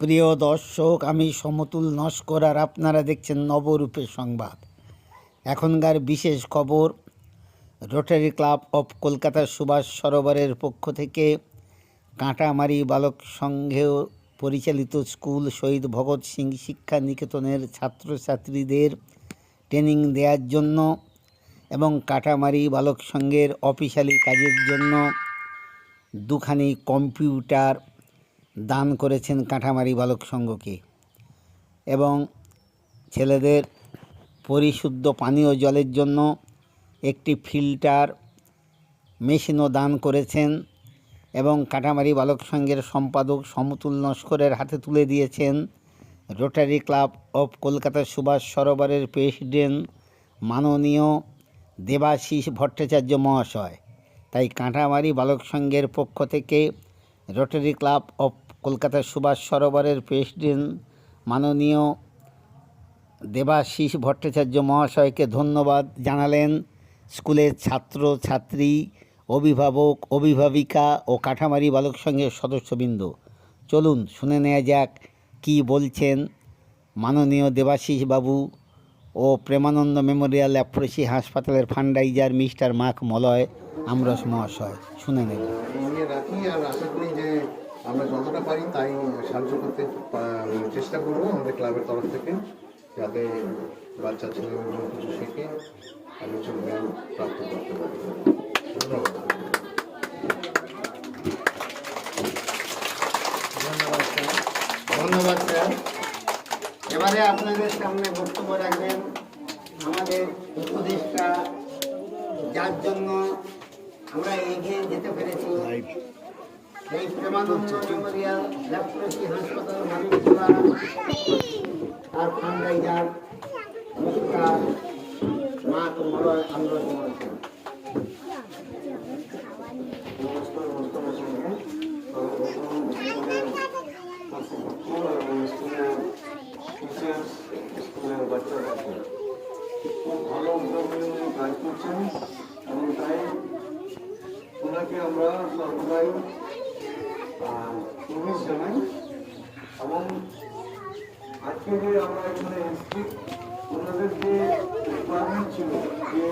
প্রিয় দর্শক, আমি সমতুল নস্কর আর আপনারা দেখছেন নবরূপের সংবাদ। এখনকার বিশেষ খবর, রোটারি ক্লাব অফ কলকাতার সুভাষ সরোবরের পক্ষ থেকে কাঁটামারি বালক সংঘেও পরিচালিত স্কুল শহীদ ভগৎ সিং শিক্ষা নিকেতনের ছাত্রছাত্রীদের ট্রেনিং দেওয়ার জন্য এবং কাঁটামারি বালক সংঘের অফিসিয়ালি কাজের জন্য দুখানি কম্পিউটার দান করেছেন কাঁঠামারি বালক সংঘকে এবং ছেলেদের পরিশুদ্ধ পানীয় জলের জন্য একটি ফিল্টার মেশিনও দান করেছেন এবং কাঁটামারি বালক সংঘের সম্পাদক সমতুল নস্করের হাতে তুলে দিয়েছেন রোটারি ক্লাব অফ কলকাতার সুভাষ সরোবরের প্রেসিডেন্ট মাননীয় দেবাশিস ভট্টাচার্য মহাশয়। তাই কাঁটামারি বালক সংঘের পক্ষ থেকে রোটারি ক্লাব অফ কলকাতার সুভাষ সরোবরের প্রেসিডেন্ট মাননীয় দেবাশিস ভট্টাচার্য মহাশয়কে ধন্যবাদ জানালেন স্কুলের ছাত্র, ছাত্রী, অভিভাবক, অভিভাবিকা ও কাঠামারি বালক সংঘের সদস্যবৃন্দ। চলুন শুনে নেওয়া যাক কী বলছেন মাননীয় দেবাশিস বাবু ও প্রেমানন্দ মেমোরিয়াল অ্যাপ্রোসি হাসপাতালের ফান্ডাইজার মিস্টার মাক মলয়, আমরস মহাশয়। শুনে নেব। আমরা যতটা পারি তাই সাহায্য করতে চেষ্টা করব আমাদের ক্লাবের তরফ থেকে যাতে বাচ্চা ছেলেমেয়েগুলো কিছু শেখে কিছু জ্ঞান প্রাপ্ত করতে পারে। ধন্যবাদ। ধন্যবাদ, স্যার। ধন্যবাদ, স্যার। এবারে আপনাদের সামনে বক্তব্য রাখবেন আমাদের উপদেষ্টা, যার জন্য আমরা এগিয়ে যেতে পেরেছি। এই প্রেমানন্দ মেমোরিয়াল ল্যাপ্রসি হাসপাতাল মানিকতলা তার ফান্ডাইজার মুস্তার মা তোমার আমরা নমস্কার নমস্কার সঙ্গে স্কুলের বাচ্চাদেরকে খুব ভালো উদ্যোগ নিয়ে উনি কাজ করছেন এবং তাই ওনাকে আমরা সর্বদাই প্রমিস জানাই এবং আজকে যে আমরা এখানে এসেছি ওনাদের যে রিকোয়ারমেন্ট ছিল যে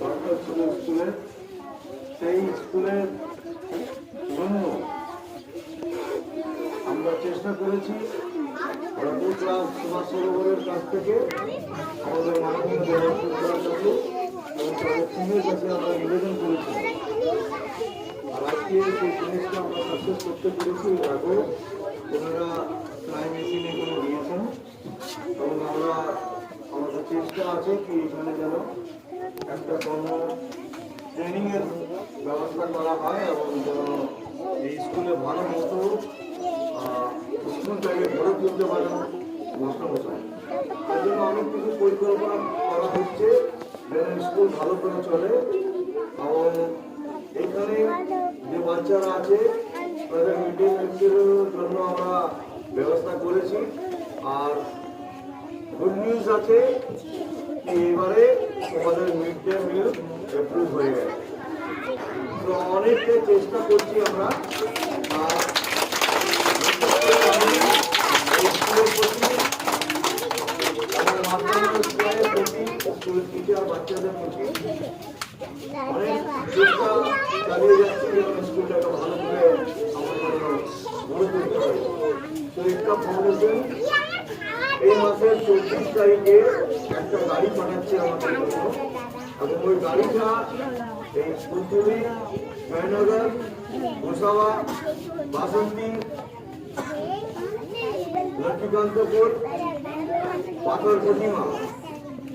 দরকার ছিল স্কুলের সেই স্কুলের জন্য আমরা চেষ্টা করেছি রবি ক্লাস সরোবরের কাছ থেকে আমাদের মাননীয় দেবাশিস কাছে এবং তাদের টিমের কাছে আমরা নিবেদন করেছি। আর আজকে সেই জিনিসটা করতে পেরেছি ওনারা প্রায় মেশিন এখানে দিয়েছেন। এবং আমরা, আমাদের চেষ্টা আছে কি এখানে যেন একটা কোনো ট্রেনিং এর ব্যবস্থা করা হয় এবং যেন এই স্কুলে ভালো মতো স্কুলটাকে গড়ে তুলতে পারেন মাস্টারমশাই। তার জন্য অনেক কিছু পরিকল্পনা করা হচ্ছে, যেন স্কুল ভালো করে চলে। এবং বাচ্চারা আছে। তাদের মিড ডে জন্য আমরা ব্যবস্থা করেছি। আর গুড নিউজ আছে এবারে আমাদের মিড ডে মিল অ্যাপ্রুভ হয়ে গেছে। তো অনেকটা চেষ্টা করছি আমরা আর এই স্কুলের প্রতি আমাদের মাধ্যমিক স্কুলের প্রতি স্কুলের টিচার বাচ্চাদের প্রতি অনেক চেষ্টা চালিয়ে যাচ্ছি এবং স্কুলটাকে ভালো করে আমরা গড়ে তুলতে পারি তো একটা ফাউন্ডেশন এই মাসের চব্বিশ তারিখে একটা গাড়ি পাঠাচ্ছে আমাদের এবং ওই গাড়িটা এই ফুলতুলি জয়নগর গোসাবা বাসন্তী লক্ষ্মীকান্তপুর পাথর প্রতিমা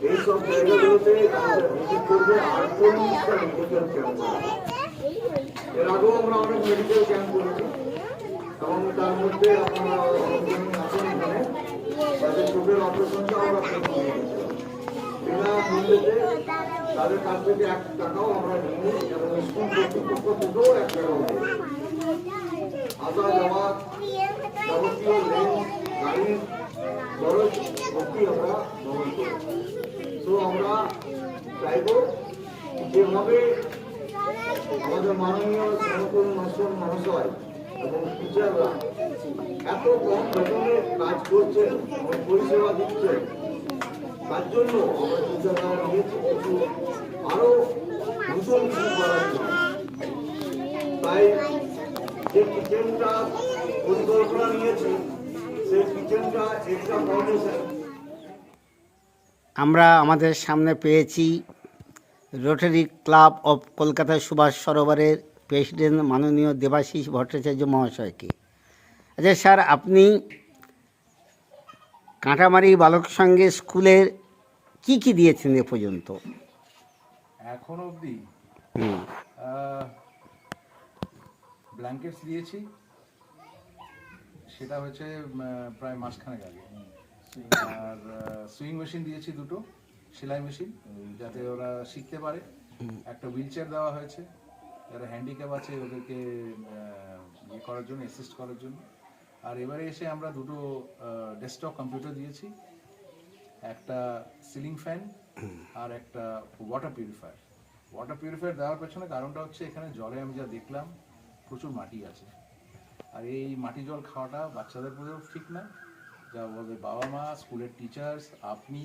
এইসব জায়গাগুলোতে ভিজিট করবে আটচল্লিশটা মেডিকেল ক্যাম্প এর আগেও আমরা অনেক মেডিকেল ক্যাম্প করেছি। এবং তার মধ্যে আপনারা আছেন এখানে। তাদের চোখের অপারেশনটা আমরা বিনা মূল্যতে তাদের কাছ থেকে এক টাকাও আমরা নিই এবং স্কুল কর্তৃপক্ষ থেকেও এক টাকাও নিই আসা যাওয়া খরচ অব্দি আমরা বহন তো আমরা চাইব যেভাবে আমাদের মাননীয় সমতল মহাশয় এবং টিচাররা এত কম বেতনে কাজ করছেন এবং পরিষেবা দিচ্ছেন তার জন্য আমরা নিয়েছি কিছু আরও নতুন কিছু করার জন্য তাই যে কিচেনটা পরিকল্পনা নিয়েছি সেই কিচেনটা ফাউন্ডেশন আমরা আমাদের সামনে পেয়েছি Rotary club of Kolkata Subhas সরোবরের president মাননীয় দেবাশিস ভট্টাচার্য মহাশয়কে। আচ্ছা স্যার আপনি কাঁটামারি বালক সঙ্গে স্কুলের কি কি দিয়েছেন এ পর্যন্ত? এখন অবধি ব্ল্যাঙ্কেটস দিয়েছি। সেটা হচ্ছে প্রায় মাসখানেক আগে। আর সুইং মেশিন দিয়েছি দুটো সেলাই মেশিন যাতে ওরা শিখতে পারে। একটা হুইল চেয়ার দেওয়া হয়েছে। যারা হ্যান্ডিক্যাপ আছে ওদেরকে ইয়ে করার জন্য অ্যাসিস্ট করার জন্য। আর এবারে এসে আমরা দুটো ডেস্কটপ কম্পিউটার দিয়েছি। একটা সিলিং ফ্যান আর একটা ওয়াটার পিউরিফায়ার ওয়াটার পিউরিফায়ার দেওয়ার পেছনে কারণটা হচ্ছে এখানে জলে আমি যা দেখলাম, প্রচুর মাটি আছে। আর এই মাটি জল খাওয়াটা বাচ্চাদের পক্ষেও ঠিক না। যা বলবে বাবা মা, স্কুলের টিচার্স আপনি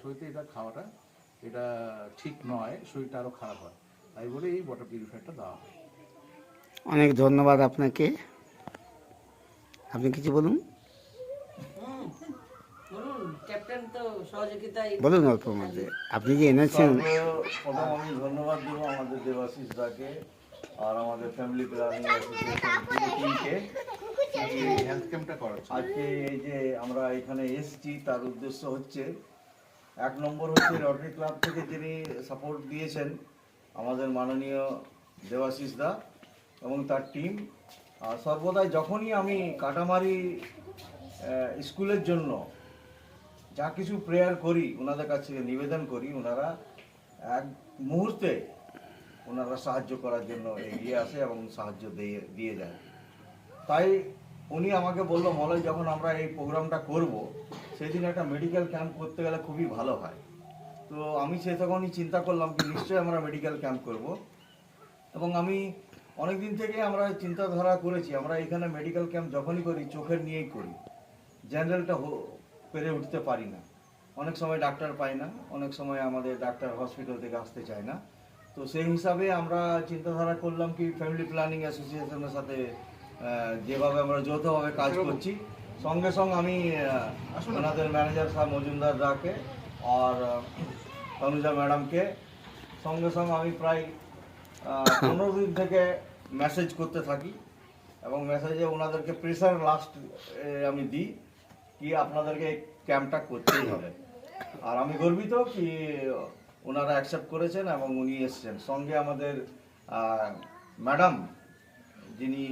সইতে এটা খাওয়াটা, এটা ঠিক নয়, শরীরটা আরও খারাপ হয়। তাই বলে এই ওয়াটার পিউরিফায়ারটা দেওয়া হয়। অনেক ধন্যবাদ আপনাকে। আপনি কিছু বলুন? বলুন ক্যাপ্টেন তো সহযোগিতায় বলুন অল্প মধ্যে। আপনি যে এনেছেন প্রথম আমি ধন্যবাদ দেবো আমাদের দেবাশিস দাকে আর আমাদের ফ্যামিলি প্ল্যানিং অ্যাসোসিয়েশন। আজকে এই যে আমরা এখানে এসেছি তার উদ্দেশ্য হচ্ছে এক নম্বর হচ্ছে রটারি ক্লাব থেকে যিনি সাপোর্ট দিয়েছেন আমাদের মাননীয় দেবাশিস দা এবং তার টিম আর সর্বদাই যখনই আমি কাটামারি স্কুলের জন্য যা কিছু প্রেয়ার করি, ওনাদের কাছে নিবেদন করি, ওনারা এক মুহূর্তে ওনারা সাহায্য করার জন্য এগিয়ে আসে এবং সাহায্য দিয়ে দিয়ে দেয়। তাই উনি আমাকে বলল, মলয়, যখন আমরা এই প্রোগ্রামটা করব, সেদিন একটা মেডিকেল ক্যাম্প করতে গেলে খুবই ভালো হয়। তো আমি সে তখনই চিন্তা করলাম কি নিশ্চয়ই আমরা মেডিকেল ক্যাম্প করব। এবং আমি অনেক দিন থেকে আমরা চিন্তাধারা করেছি আমরা এখানে মেডিকেল ক্যাম্প যখনই করি চোখের নিয়েই করি। জেনারেলটা পেরে উঠতে পারি না। অনেক সময় ডাক্তার পাই না অনেক সময় আমাদের ডাক্তার হসপিটাল থেকে আসতে চায় না। তো সেই হিসাবে আমরা চিন্তাধারা করলাম কি ফ্যামিলি প্ল্যানিং অ্যাসোসিয়েশনের সাথে যেভাবে আমরা যৌথভাবে কাজ করছি। সঙ্গে সঙ্গে আমি ওনাদের ম্যানেজার সাহেব মজুমদার দাকে আর তনুজা ম্যাডামকে সঙ্গে সঙ্গে আমি প্রায় পনেরো দিন থেকে মেসেজ করতে থাকি এবং মেসেজে ওনাদেরকে প্রেশার লাস্ট আমি দিই কি আপনাদেরকে ক্যাম্পটা করতেই হবে আর আমি গর্বিত কি ওনারা অ্যাকসেপ্ট করেছেন এবং উনি এসছেন সঙ্গে আমাদের ম্যাডাম যিনি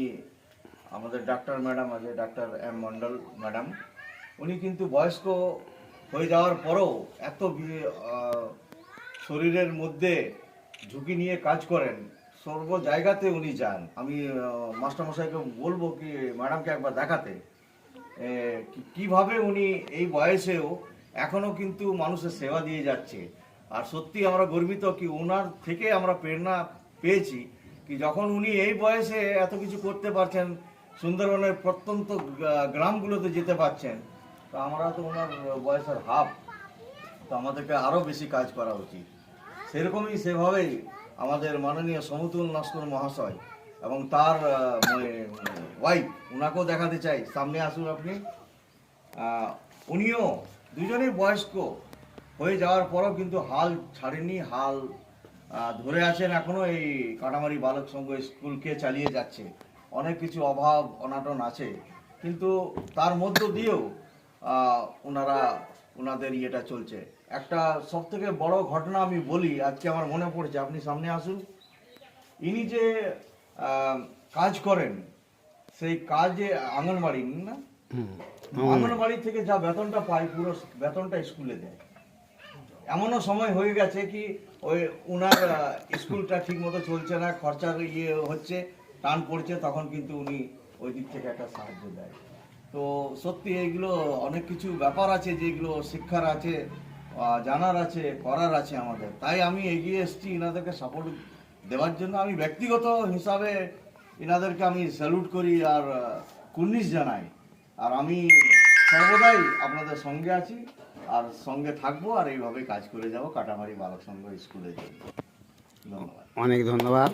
আমাদের ডাক্তার ম্যাডাম আছে ডাক্তার এম মন্ডল ম্যাডাম উনি কিন্তু বয়স্ক হয়ে যাওয়ার পরেও এত শরীরের মধ্যে ঝুঁকি নিয়ে কাজ করেন, সর্ব জায়গাতে উনি যান। আমি মাস্টারমশাইকে বলব কি, ম্যাডামকে একবার দেখাতে কীভাবে উনি এই বয়সেও এখনও কিন্তু মানুষের সেবা দিয়ে যাচ্ছে। আর সত্যি আমরা গর্বিত কি ওনার থেকে আমরা প্রেরণা পেয়েছি কি যখন উনি এই বয়সে এত কিছু করতে পারছেন, সুন্দরবনের প্রত্যন্ত গ্রামগুলোতে যেতে পারছেন তো আমরা তো ওনার বয়সের হাফ তো আমাদেরকে আরও বেশি কাজ করা উচিত। সেরকমই সেভাবেই আমাদের মাননীয় সমতুল নস্কর মহাশয় এবং তার ওয়াইফ ওনাকেও দেখাতে চাই। সামনে আসুন আপনি। উনিও দুজনেই বয়স্ক। হয়ে যাওয়ার পরও কিন্তু হাল ছাড়েনি, হাল ধরে আছেন এখনও এই কাটামারি বালক সংঘ স্কুলকে চালিয়ে যাচ্ছে। অনেক কিছু অভাব, অনাটন আছে। কিন্তু তার মধ্য দিয়েও ওনারা ওনাদের ইয়েটা চলছে। একটা সব থেকে বড় ঘটনা আমি বলি আজকে আমার মনে পড়ছে আপনি সামনে আসুন। ইনি যে কাজ করেন সেই কাজে আঙ্গনবাড়ি না? আঙ্গনবাড়ি থেকে যা বেতনটা পাই পুরো বেতনটা স্কুলে দেয়। এমনও সময় হয়ে গেছে কি ওই উনার স্কুলটা ঠিক মতো চলছে না খরচার ইয়ে হচ্ছে টান পড়ছে তখন কিন্তু উনি ওই দিক থেকে একটা সাহায্য দেয়। তো সত্যি এইগুলো অনেক কিছু ব্যাপার আছে যেগুলো শিক্ষার আছে জানার আছে করার আছে আমাদের। তাই আমি এগিয়ে এসেছি এনাদেরকে সাপোর্ট দেওয়ার জন্য। আমি ব্যক্তিগত হিসাবে এনাদেরকে আমি স্যালুট করি আর আহ, কুর্নিশ জানাই। আর আমি সর্বদাই আপনাদের সঙ্গে আছি আর সঙ্গে থাকব আর এইভাবে কাজ করে যাব কাটামারি বালক সংঘ স্কুলে অনেক ধন্যবাদ।